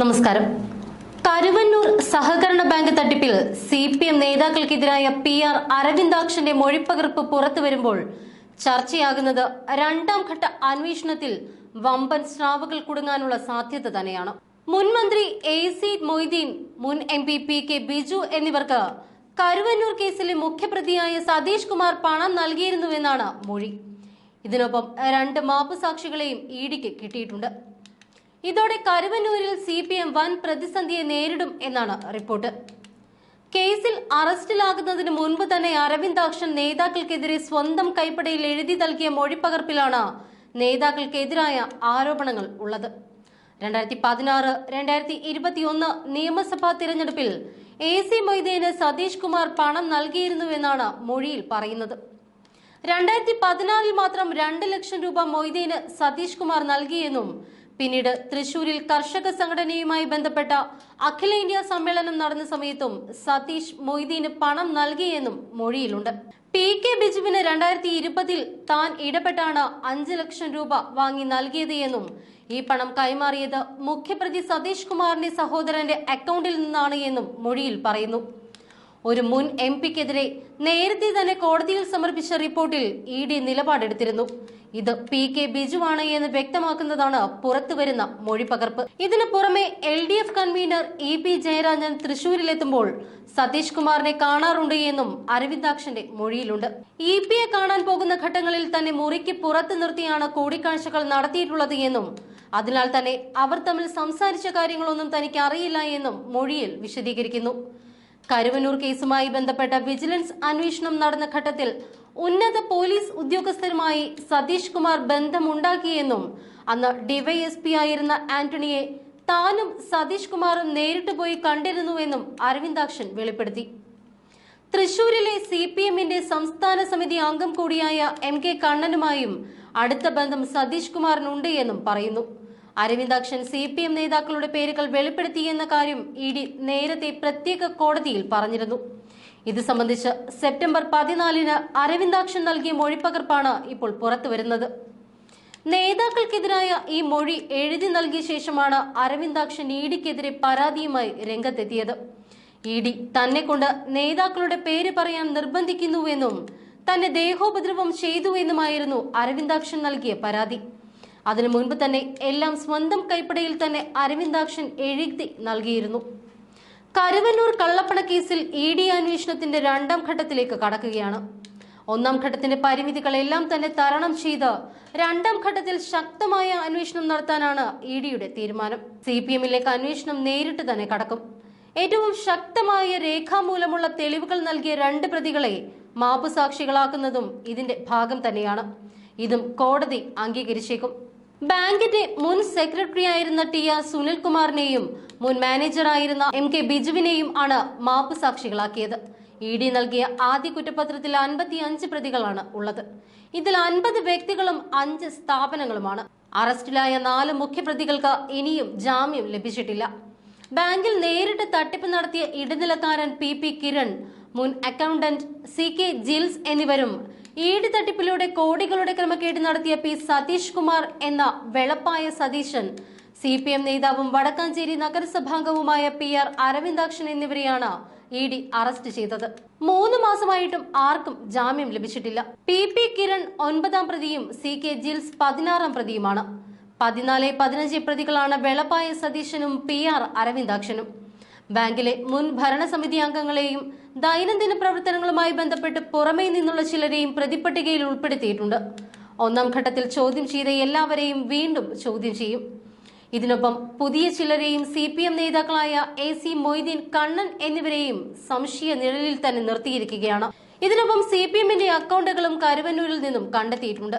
നമസ്കാരം. കരുവന്നൂർ സഹകരണ ബാങ്ക് തട്ടിപ്പിൽ സി പി എം നേതാക്കൾക്കെതിരായ പി ആർ അരവിന്ദാക്ഷന്റെ മൊഴിപ്പകർപ്പ് പുറത്തു വരുമ്പോൾ ചർച്ചയാകുന്നത് രണ്ടാം ഘട്ട അന്വേഷണത്തിൽ വമ്പൻ സ്രാവുകൾ കുടുങ്ങാനുള്ള സാധ്യത തന്നെയാണ്. മുൻമന്ത്രി എ സി മൊയ്തീൻ മുൻ M P P K Biju എന്നിവർക്ക് കരുവന്നൂർ കേസിലെ മുഖ്യപ്രതിയായ സതീഷ് കുമാർ പണം നൽകിയിരുന്നുവെന്നാണ് മൊഴി. ഇതിനൊപ്പം രണ്ട് മാപ്പുസാക്ഷികളെയും ഇഡിക്ക് കിട്ടിയിട്ടുണ്ട്. ഇതോടെ കരുവന്നൂരിൽ സി പി എം വൻ പ്രതിസന്ധിയെ നേരിടും എന്നാണ് റിപ്പോർട്ട്. കേസിൽ അറസ്റ്റിലാകുന്നതിന് മുൻപ് തന്നെ അരവിന്ദാക്ഷൻ നേതാക്കൾക്കെതിരെ സ്വന്തം കൈപ്പടയിൽ എഴുതി നൽകിയ മൊഴിപ്പകർപ്പിലാണ് നേതാക്കൾക്കെതിരായ ആരോപണങ്ങൾ ഉള്ളത്. രണ്ടായിരത്തി പതിനാറ് രണ്ടായിരത്തി ഇരുപത്തിയൊന്ന് നിയമസഭാ തിരഞ്ഞെടുപ്പിൽ എ സി മൊയ്തീന് സതീഷ് കുമാർ പണം നൽകിയിരുന്നുവെന്നാണ് മൊഴിയിൽ പറയുന്നത്. രണ്ടായിരത്തി പതിനാറിൽ മാത്രം രണ്ട് ലക്ഷം രൂപ മൊയ്തീന് സതീഷ് കുമാർ നൽകിയെന്നും പിന്നീട് തൃശൂരിൽ കർഷക സംഘടനയുമായി ബന്ധപ്പെട്ട അഖിലേന്ത്യാ സമ്മേളനം നടന്ന സമയത്തും സതീഷ് മൊയ്തീന് പണം നൽകിയെന്നും മൊഴിയിലുണ്ട്. പി കെ ബിജുവിന് രണ്ടായിരത്തി ഇരുപതിൽ താൻ ഇടപെട്ടാണ് അഞ്ച് ലക്ഷം രൂപ വാങ്ങി നൽകിയത് എന്നും ഈ പണം കൈമാറിയത് മുഖ്യപ്രതി സതീഷ് കുമാറിന്റെ സഹോദരന്റെ അക്കൗണ്ടിൽ നിന്നാണ് എന്നും മൊഴിയിൽ പറയുന്നു. ഒരു മുൻ എം പിക്കെതിരെ നേരത്തെ തന്നെ കോടതിയിൽ സമർപ്പിച്ച റിപ്പോർട്ടിൽ ഇ ഡി നിലപാടെടുത്തിരുന്നു. ഇത് പി കെ ബിജുവാണ് എന്ന് വ്യക്തമാക്കുന്നതാണ് പുറത്തുവരുന്ന മൊഴിപ്പകർപ്പ് ഇതിനു പുറമെ L D F convener E P Jayarajan തൃശൂരിലെത്തുമ്പോൾ Satheesh കുമാറിനെ കാണാറുണ്ട് എന്നും അരവിന്ദാക്ഷന്റെ മൊഴിയിലുണ്ട്. ഇ പിയെ കാണാൻ പോകുന്ന ഘട്ടങ്ങളിൽ തന്നെ മുറിക്ക് പുറത്തു നിർത്തിയാണ് കൂടിക്കാഴ്ചകൾ നടത്തിയിട്ടുള്ളത് എന്നും അതിനാൽ തന്നെ അവർ തമ്മിൽ സംസാരിച്ച കാര്യങ്ങളൊന്നും തനിക്ക് അറിയില്ല എന്നും മൊഴിയിൽ വിശദീകരിക്കുന്നു. കരുവന്നൂർ കേസുമായി ബന്ധപ്പെട്ട വിജിലൻസ് അന്വേഷണം നടന്ന ഘട്ടത്തിൽ ഉന്നത പോലീസ് ഉദ്യോഗസ്ഥരുമായി സതീഷ് കുമാർ ബന്ധമുണ്ടാക്കിയെന്നും അന്ന് ഡിവൈഎസ്പി ആയിരുന്ന ആന്റണിയെ താനും സതീഷ് കുമാറും നേരിട്ട് പോയി കണ്ടിരുന്നുവെന്നും അരവിന്ദാക്ഷൻ വെളിപ്പെടുത്തി. തൃശൂരിലെ സി പി എമ്മിന്റെ സംസ്ഥാന സമിതി അംഗം കൂടിയായ എം കെ കണ്ണനുമായും അടുത്ത ബന്ധം സതീഷ് കുമാറിനുണ്ട് എന്നും പറയുന്നു. അരവിന്ദാക്ഷൻ സി പി എം നേതാക്കളുടെ പേരുകൾ വെളിപ്പെടുത്തിയെന്ന കാര്യം ഇ ഡി നേരത്തെ പ്രത്യേക കോടതിയിൽ പറഞ്ഞിരുന്നു. ഇത് സംബന്ധിച്ച് സെപ്റ്റംബർ പതിനാലിന് അരവിന്ദാക്ഷൻ നൽകിയ മൊഴിപ്പകർപ്പാണ് ഇപ്പോൾ പുറത്തുവരുന്നത് നേതാക്കൾക്കെതിരായ ഈ മൊഴി എഴുതി നൽകിയ ശേഷമാണ് അരവിന്ദാക്ഷൻ ഇ ഡിക്കെതിരെ പരാതിയുമായി രംഗത്തെത്തിയത്. ഇ ഡി തന്നെ കൊണ്ട് നേതാക്കളുടെ പേര് പറയാൻ നിർബന്ധിക്കുന്നുവെന്നും തന്നെ ദേഹോപദ്രവം ചെയ്തുവെന്നുമായിരുന്നു അരവിന്ദാക്ഷൻ നൽകിയ പരാതി. അതിനു മുൻപ് തന്നെ എല്ലാം സ്വന്തം കൈപ്പടയിൽ തന്നെ അരവിന്ദാക്ഷൻ എഴുതി നൽകിയിരുന്നു. കരുവന്നൂർ കള്ളപ്പണ കേസിൽ ഇ ഡി അന്വേഷണത്തിന്റെ രണ്ടാം ഘട്ടത്തിലേക്ക് കടക്കുകയാണ്. ഒന്നാം ഘട്ടത്തിന്റെ പരിമിതികളെല്ലാം തന്നെ തരണം ചെയ്ത് രണ്ടാം ഘട്ടത്തിൽ ശക്തമായ അന്വേഷണം നടത്താനാണ് ഇ ഡിയുടെ തീരുമാനം. സി പി എമ്മിലേക്ക് അന്വേഷണം നേരിട്ട് തന്നെ കടക്കും. ഏറ്റവും ശക്തമായ രേഖാമൂലമുള്ള തെളിവുകൾ നൽകിയ രണ്ട് പ്രതികളെ മാപ്പുസാക്ഷികളാക്കുന്നതും ഇതിന്റെ ഭാഗം തന്നെയാണ്. ഇതും കോടതി അംഗീകരിച്ചേക്കും. ബാങ്കിന്റെ മുൻ സെക്രട്ടറി ആയിരുന്ന ടി ആർ സുനിൽകുമാറിനെയും മുൻ മാനേജറായിരുന്ന എം കെ ബിജുവിനെയും ആണ് മാപ്പ് സാക്ഷികളാക്കിയത്. ഇ ഡി നൽകിയ ആദ്യ കുറ്റപത്രത്തിൽ അൻപത്തി അഞ്ച് പ്രതികളാണ് ഉള്ളത്. ഇതിൽ അൻപത് വ്യക്തികളും അഞ്ച് സ്ഥാപനങ്ങളുമാണ്. അറസ്റ്റിലായ നാല് മുഖ്യപ്രതികൾക്ക് ഇനിയും ജാമ്യം ലഭിച്ചിട്ടില്ല. ബാങ്കിൽ നേരിട്ട് തട്ടിപ്പ് നടത്തിയ ഇടനിലക്കാരൻ പി പി കിരൺ മുൻ അക്കൗണ്ടന്റ് സി കെ ജിൽസ് എന്നിവരും ഈട് തട്ടിപ്പിലൂടെ കോടികളുടെ ക്രമക്കേട് നടത്തിയ പി സതീഷ് കുമാർ എന്ന Velappaya Satheesan. C P M നേതാവും വടക്കാഞ്ചേരി നഗരസഭാംഗവുമായ പി ആർ അരവിന്ദാക്ഷൻ എന്നിവരെയാണ് ഇ ഡി അറസ്റ്റ് ചെയ്തത്. മൂന്ന് മാസമായിട്ടും ആർക്കും ജാമ്യം ലഭിച്ചിട്ടില്ല. പി പി കിരൺ ഒൻപതാം പ്രതിയും സി കെ ജിൽസ് പതിനാറാം പ്രതിയുമാണ്. പതിനാല് പതിനഞ്ച് പ്രതികളാണ് വെളപ്പായ സതീശനും പി ആർ അരവിന്ദാക്ഷനും. ബാങ്കിലെ മുൻ ഭരണസമിതി അംഗങ്ങളെയും ദൈനംദിന പ്രവർത്തനങ്ങളുമായി ബന്ധപ്പെട്ട് പുറമേ നിന്നുള്ള ചിലരെയും പ്രതിപട്ടികയിൽ ഉൾപ്പെടുത്തിയിട്ടുണ്ട്. ഒന്നാം ഘട്ടത്തിൽ ചോദ്യം ചെയ്ത എല്ലാവരെയും വീണ്ടും ചോദ്യം ചെയ്യും. ഇതിനൊപ്പം പുതിയ ചിലരെയും സി പി എം നേതാക്കളായ എ സി മൊയ്തീൻ കണ്ണൻ എന്നിവരെയും സംശയ നിഴലിൽ തന്നെ നിർത്തിയിരിക്കുകയാണ്. ഇതിനൊപ്പം സി പി എമ്മിന്റെ അക്കൗണ്ടുകളും കരുവന്നൂരിൽ നിന്നും കണ്ടെത്തിയിട്ടുണ്ട്.